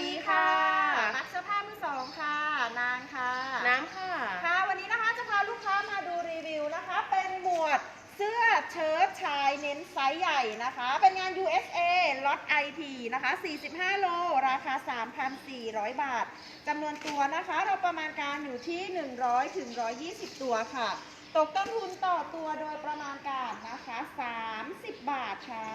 ดีค่ะมักเสื้อผ้ามือสองค่ะ นางค่ะ น้ำค่ะ ค่ะ วันนี้นะคะจะพาลูกค้ามาดูรีวิวนะคะ เป็นหมวดเสื้อเชิ้ตชายเน้นไซส์ใหญ่นะคะ เป็นงาน USA ล็อต IT นะคะ 45 โล ราคา 3,400 บาท จำนวนตัวนะคะ เราประมาณการอยู่ที่ 100ถึง120 ตัวค่ะ ตกต้นทุนต่อตัวโดยประมาณการนะคะ 30 บาทค่ะ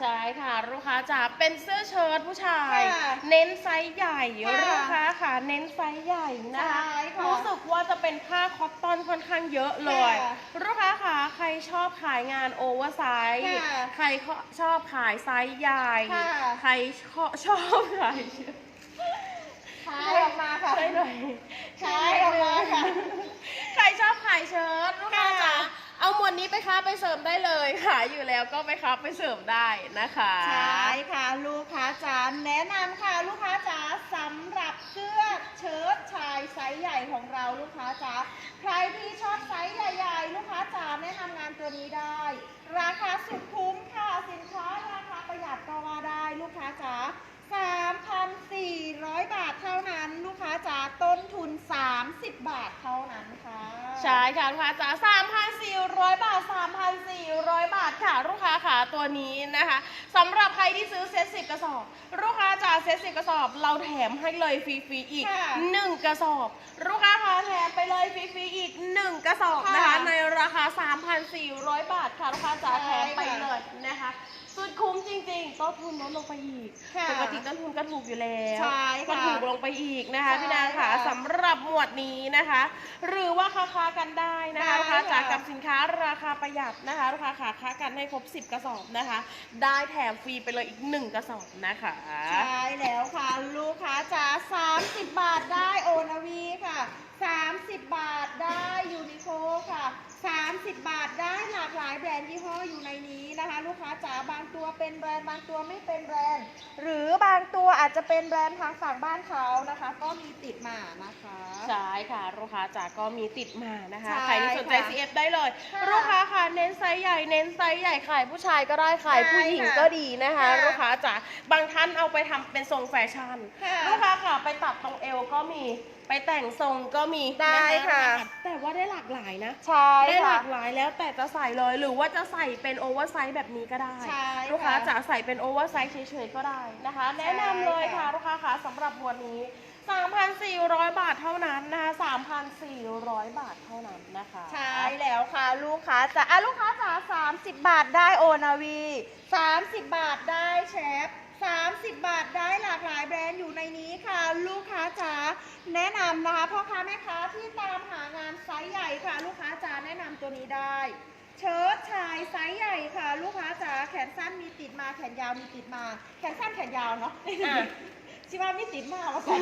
ใช่ค่ะ ลูกค้าจ๋าเป็นเสื้อเชิ้ตผู้ชาย ค่ะ เน้นไซส์ใหญ่ค่ะลูกค้าค่ะเน้นไซส์ใหญ่นะคะใช่ค่ะรู้สึกว่าจะเป็นผ้าคอตตอนค่อนข้างเยอะเลยค่ะลูกค้าค่ะใครชอบขายงานโอเวอร์ไซส์ค่ะใครชอบขายไซส์ใหญ่ค่ะ ใครชอบชอบขาย ขายออกมาค่ะใช่หน่อยขายออกมาค่ะ ใครชอบขายเชิ้ตลูกค้าจ๋า ค่ะ เอาหมวดนี้ไปค้าไปเสริมได้เลยขายอยู่แล้วก็ไปค้าไปเสริมได้นะคะใช่ค่ะลูกค้าจ๋าแนะนำค่ะลูกค้าจ๋าสำหรับเสื้อเชิ้ตชายไซส์ใหญ่ของเราลูกค้าจ๋าใครที่ชอบไซส์ใหญ่ๆ ลูกค้าจ๋าแนะนำงานตัวนี้ได้ ราคาสุดคุ้มค่ะสินค้าราคาประหยัดก็ว่าได้ลูกค้าจ๋า 3,400 บาทเท่านั้นลูกค้าจ๋าต้นทุน 30 บาทเท่านั้นค่ะใช่ค่ะลูกค้าจ๋า3,400 บาท 3,400 บาทค่ะ ลูกค้าค่ะตัวนี้นะคะสำหรับใครที่ซื้อเซ็ตสิบกระสอบ ลูกค้าจ๋าเซ็ตสิบกระสอบ เราแถมให้เลยฟรีๆอีกค่ะ1กระสอบ ลูกค้าค่ะแถมไปเลยฟรีๆอีก 1 กระสอบนะคะ ค่ะในราคา3,400 บาทค่ะลูกค้าจ๋าใช่แถมไปค่ะเลยนะคะ สุดคุ้มจริงๆ ต้นทุนลดลงไปอีกค่ะปกติต้นทุนก็ถูกอยู่แล้วใช่ก็ค่ะถูกลงไปอีกนะคะใช่พี่นางค่ะค่ะสำหรับหมวดนี้นะคะ หรือว่าค้าค้ากันได้นะคะได้ลูกค้าค่ะจากกับสินค้าราคาประหยัดนะคะลูกค้าขาค้ากันให้ครบ 10 กระสอบนะคะ ได้แถมฟรีไปเลยอีก 1 กระสอบนะคะใช่แล้วค่ะลูกค้าจ๋า30 บาทได้โอนาวีค่ะ 30 บาทได้ยูนิโคค่ะ30 บาทได้หลากหลายแบรนด์ยี่ห้ออยู่ในนี้นะคะ ลูกค้าจ๋าบางตัวเป็นแบรนด์บางตัวไม่เป็นแบรนด์ หรือบางตัวอาจจะเป็นแบรนด์ทางฝั่งบ้านเขานะคะ ก็มีติดมานะคะ ใช่ค่ะลูกค้าจากก็มีติดมานะคะใช่ใครที่สนใจค่ะ CF ได้เลยค่ะลูกค้าค่ะเน้นไซส์ใหญ่เน้นไซส์ใหญ่ขายผู้ชายก็ได้ขายผู้หญิงใช่ค่ะก็ดีนะคะค่ะลูกค้าจ๋าบางท่านเอาไปทำเป็นทรงแฟชั่นค่ะลูกค้าค่ะไปตัดตรงเอวก็มี ไปแต่งทรงก็มีได้นค่ะแต่ว่าได้หลากหลายนะ ใช่ได้หค่ะลากหลายแล้วแต่จะใส่เลยหรือว่าจะใส่เป็นโอเวอร์ไซส์แบบนี้ก็ได้ใช่ลูกค้าค่ะจะใส่เป็นโอเวอร์ไซส์เฉยๆก็ได้นะคะ แนะนำเลยค่ะลูกค้าค่ะสำหรับวันนี้ 3,400 บาทเท่านั้นนะคะ3,400 บาทเท่านั้นนะคะ ใช่แล้วค่ะ ลูกค้าจ๋าอะลูกค้าจ๋า30 บาทได้โอนาวี 30 บาทได้เชฟ แนะนำนะคะพ่อค้าแม่ค้าที่ตามหางานไซส์ใหญ่ค่ะ ลูกค้าจ๋าแนะนำตัวนี้ได้ เชิ้ตชายไซส์ใหญ่ค่ะ ลูกค้าจ๋าแขนสั้นมีติดมาแขนยาวมีติดมา แขนสั้นแขนยาวเนาะอะ ชิว่าไม่ติดมาว่ากัน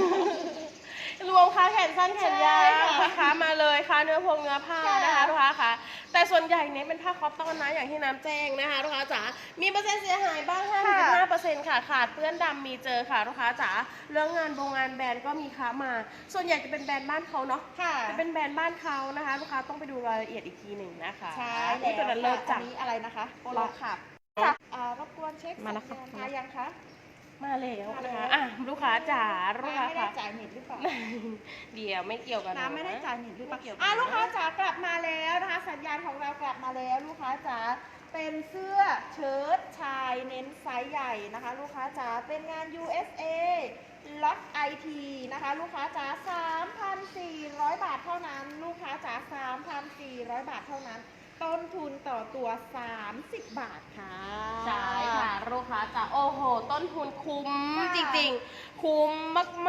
รวมค่าแขนสั้นแขนยาวใช่ค่ะนะคะมาเลยค่ะเนื้อพงเนื้อผ้าค่ะนะคะลูกค้าค่ะ แต่ส่วนใหญ่เนี้เป็นผ้าคอตตอนนะอย่างที่น้ำแจ้งนะคะลูกค้าจ๋ามีเปอร์เซ็นต์เสียหายบ้างห้าสิบห้าเปอร์เซ็นต์ค่ะขาดเปื้อนดำมีเจอค่ะลูกค้าจ๋าเรื่องงานโรงงานแบรนด์ก็มีค้ามา ส่วนใหญ่จะเป็นแบรนด์บ้านเขาเนาะค่ะจะเป็นแบรนด์บ้านเขานะคะ ลูกค้าต้องไปดูรายละเอียดอีกทีหนึ่งนะคะใช่อุ๊ยตัวนั้นเลิศค่ะจัอังนนี้อะไรนะคะโปโลขับค่ะอ่ารบกวนเช็คมาแล้วค่ะสัญญณมายังคะ มาแล้วนะมาแล้คะว อะลูกค้าจ๋าลูกค้าน้ำไม่ได้ค่ะ จ่ายเน็ตหรือเปล่า เดี๋ยวไม่เกี่ยวกัน น้ำไม่ได้จ่ายเน็ตหรือเปล่าไม่เกี่ยวอะลูกค้าจ๋ากลับมาแล้วนะคะ สัญญาณของเรากลับมาแล้ว ลูกค้าจ๋าเป็นเสื้อเชิ้ตชายเน้นไซส์ใหญ่นะคะ ลูกค้าจ๋าเป็นงาน USA ล็อต IT นะคะ ลูกค้าจ๋า3,400 บาทเท่านั้น ลูกค้าจ๋า3,400 บาทเท่านั้น ต้นทุนต่อตัว 30 บาทค่ะ ใช่ค่ะลูกค้าจ๋าโอ้โห ต้นทุนคุ้มค่ะจริงๆ คุ้ม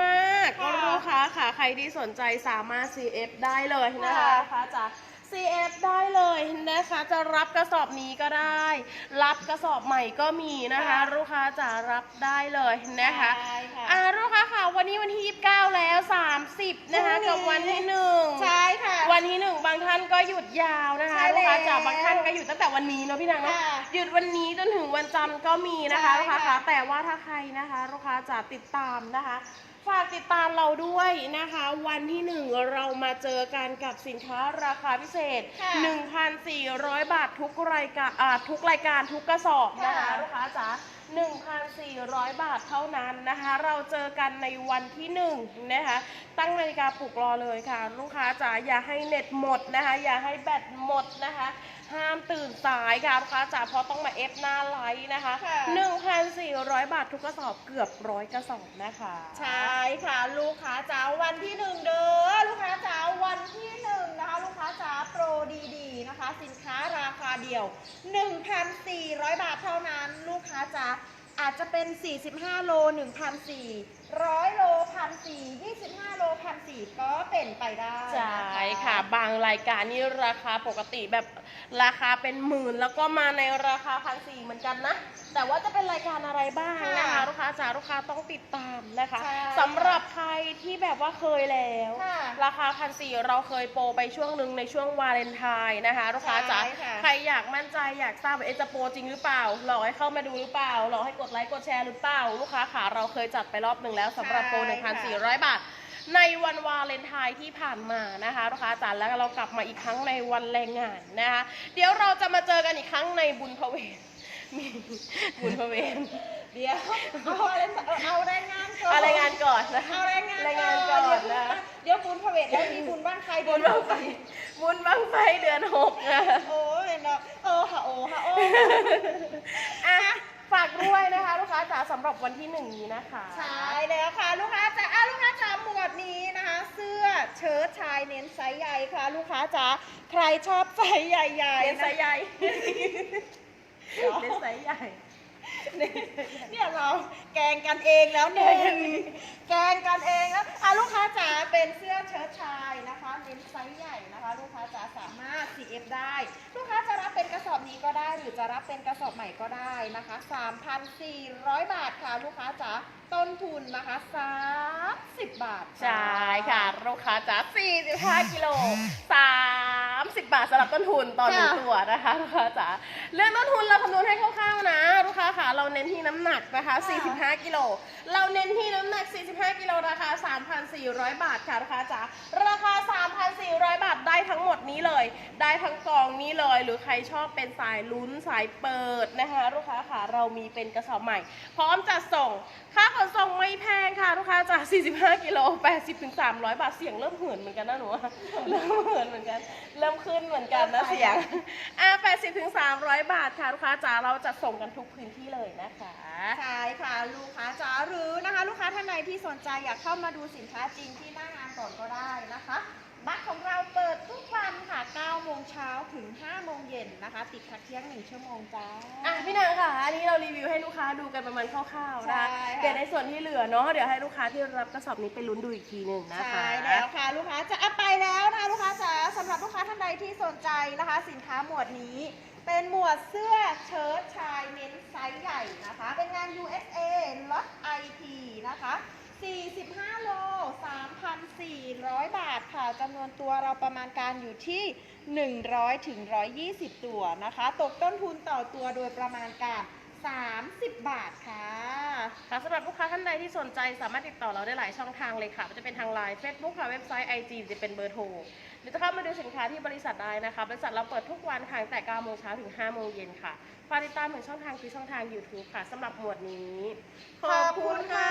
มากๆค่ะ ลูกค้าค่ะ ใครที่สนใจสามารถ CF ได้เลยนะคะ ค่ะ ลูกค้าจ๋า CF ได้เลยนะคะ จะรับกระสอบนี้ก็ได้ รับกระสอบใหม่ก็มีนะคะค่ะลูกค้าจ๋ารับได้เลยนะคะใช่ค่ะ อ่าลูกค้าค่ะวันนี้วันที่ 29 แล้ว 30 นะคะพรุ่งนี้ กับวันที่หนึ่งใช่ค่ะ วันที่หนึ่งบางท่านก็หยุดยาวนะคะใช่ลูกค้าแล้วจ๋าบางท่านก็หยุดตั้งแต่วันนี้เนาะพี่นางเนาะค่ะหยุดวันนี้จนถึงวันจันทร์ก็มีนะคะใช่ลูกค้าค่ะคะแต่ว่าถ้าใครนะคะ ลูกค้าจะติดตามนะคะ ฝากติดตามเราด้วยนะคะ วันที่หนึ่งเรามาเจอกันกับสินค้าราคาพิเศษ ค่ะ1,400 บาททุกรายการอ่าทุกรายการทุกกระสอบนะคะค่ะ ลูกค้าจ๋า1,400 บาทเท่านั้นนะคะ เราเจอกันในวันที่1นะคะตั้งนาฬิกาปลุกรอเลยค่ะ ลูกค้าจ๋าอย่าให้เน็ตหมดนะคะ อย่าให้แบตหมดนะคะ ห้ามตื่นสายค่ะลูกค้าจ๋าเพราะต้องมาเอฟหน้าไลฟ์นะคะ ค่ะ 1,400 บาททุกกระสอบเกือบร้อยกระสอบนะคะใช่ค่ะ ลูกค้าจ๋าวันที่หนึ่งเด้อลูกค้าจ๋าวันที่หนึ่งนะคะ ลูกค้าจ๋าโปรดีๆนะคะ สินค้าราคาเดียว 1,400 บาทเท่านั้น ลูกค้าจ๋า อาจจะเป็น 45 โล1,400 100 โล1,400 25 โล1,400 ก็เป็นไปได้ใช่ค่ะ บางรายการนี่ราคาปกติแบบราคาเป็นหมื่น แล้วก็มาในราคาพันสี่เหมือนกันนะ แต่ว่าจะเป็นรายการอะไรบ้างนะคะ ลูกค้าจ๋าลูกค้าต้องติดตามนะคะใช่สำหรับใครที่แบบว่าเคยแล้ว ค่ะราคาพันสี่เราเคยโปรไปช่วงหนึ่งในช่วงวาเลนไทน์นะคะ ลูกค้าจ๋าใช่ค่ะ ใครอยากมั่นใจอยากทราบว่าเอะจะโปรจริงหรือเปล่าหลอกให้เข้ามาดูหรือเปล่าหลอกให้กดไลค์กดแชร์หรือเปล่าลูกค้าขาเราเคยจัดไปรอบหนึ่งแล้วสำหรับโปรใช่ค่ะ1,400 บาท ในวันวาเลนไทน์ที่ผ่านมานะคะลูกค้าจ๋าแล้วเรากลับมาอีกครั้งในวันแรงงานนะคะ เดี๋ยวเราจะมาเจอกันอีกครั้งในบุญพเวท มีบุญพเวทเดี๋ยวเอาอะไรเอาแรงงานก่อนอะไรงานก่อนนะเอาแรงงานรายงานก่อนเดี๋ยวนะเดี๋ยวบุญพระเวทแล้วมีบุญบ้านใครบุญบังไฟบุญบังไฟเดือนหกนะโอ้ยเนาะโอ้ค่ะโอ้ค่ะโอ้อะฝากด้วยนะคะลูกค้าจ๋าสำหรับวันที่หนึ่งนี้นะคะใช่แล้วค่ะลูกค้าจ๋าอะลูกค้าจ๋าหมวดนี้นะคะ เสื้อเชิ้ตชายเน้นไซส์ใหญ่ค่ะ ลูกค้าจ๋าใครชอบไซส์ใหญ่เน้นๆไซนะส์ใหญ่ เน้นไซส์ใหญ่ เนี่ยเราแกงกันเองแล้วหนึ่งแกงกันเองแล้วอะลูกค้าจ๋าเป็นเสื้อเชิ้ตชายนะคะเน้นไซส์ใหญ่นะคะ ลูกค้าจ๋าสามารถ CF ได้ ลูกค้าจะรับเป็นกระสอบนี้ก็ได้ หรือจะรับเป็นกระสอบใหม่ก็ได้นะคะ 3,400 บาทค่ะ ลูกค้าจ๋าต้นทุนนะคะ30 บาท ใช่ค่ะ ลูกค้าจ๋า45กิโล30บาทสำหรับต้นทุนต่อหนึ่งตัวนะคะลูกค้าจ๋าเรื่องต้นทุนเราคำนวณให้คร่าวๆนะลูกค้าค่ะเราเน้นที่น้ำหนักนะคะ 45 กิโลเราเน้นที่น้ำหนัก 45 กิโลราคา 3,400 บาทค่ะลูกค้าจ๋าราคา 3,400 บาทได้ทั้งหมดนี้เลย ได้ทั้งกองนี้เลย หรือใครชอบเป็นสายลุ้นสายเปิดนะคะลูกค้าค่ะเรามีเป็นกระสอบใหม่ พร้อมจัดส่ง ค่าขนส่งไม่แพงค่ะลูกค้าจา45 กิโล80-300 บาทเสียงเริ่มเหินเหมือนกันนะหนู เริ่มเหินเหมือนกัน เริ่มขึ้นเหมือนกันนะเสียงอะ80ถึง300 บาทค่ะลูกค้าจ๋าเราจะส่งกันทุกพื้นที่เลยนะคะ ใช่ค่ะลูกค้าจ๋าหรือนะคะ ลูกค้าท่านใดที่สนใจอยากเข้ามาดูสินค้าจริงที่หน้างานก่อนก็ได้นะคะ บัตรของเราเปิดทุกวันค่ะ 9 โมงเช้าถึง 5 โมงเย็นนะคะ ติดพักเที่ยง 1 ชั่วโมงจ้า อะพี่นางค่ะ อันนี้เรารีวิวให้ลูกค้าดูกันประมาณคร่าวๆนะคะใช่ค่ะ เดี๋ยวในส่วนที่เหลือเนาะเดี๋ยวให้ลูกค้าที่รับกระสอบนี้ไปลุ้นดูอีกทีหนึ่งนะคะ ใช่แล้วค่ะ ลูกค้าจะอะไปแล้วนะคะลูกค้าจ๋าสำหรับลูกค้าท่านใดที่สนใจนะคะ สินค้าหมวดนี้ เป็นหมวดเสื้อเชิ้ตชายเน้นไซส์ใหญ่นะคะ เป็นงาน USA ล็อต IP นะคะ 45 โล 3,400 บาทค่ะจำนวนตัวเราประมาณการอยู่ที่ 100ถึง120 ตัวนะคะ ตกต้นทุนต่อตัวโดยประมาณการ 30 บาทค่ะค่ะสำหรับลูกค้าท่านใดที่สนใจสามารถติดต่อเราได้หลายช่องทางเลยค่ะจะเป็นทางไลน์ Facebook ค่ะเว็บไซต์ IG จะเป็นเบอร์โทรหรือจะเข้ามาดูสินค้าที่บริษัทได้นะคะ บริษัทเราเปิดทุกวันค่ะตั้งแต่9โมงเช้าถึง5โมงเย็นค่ะฝากติดตามถึงช่องทางคือช่องทาง YouTube ค่ะสำหรับหมวดนี้ ขอบคุณค่ะ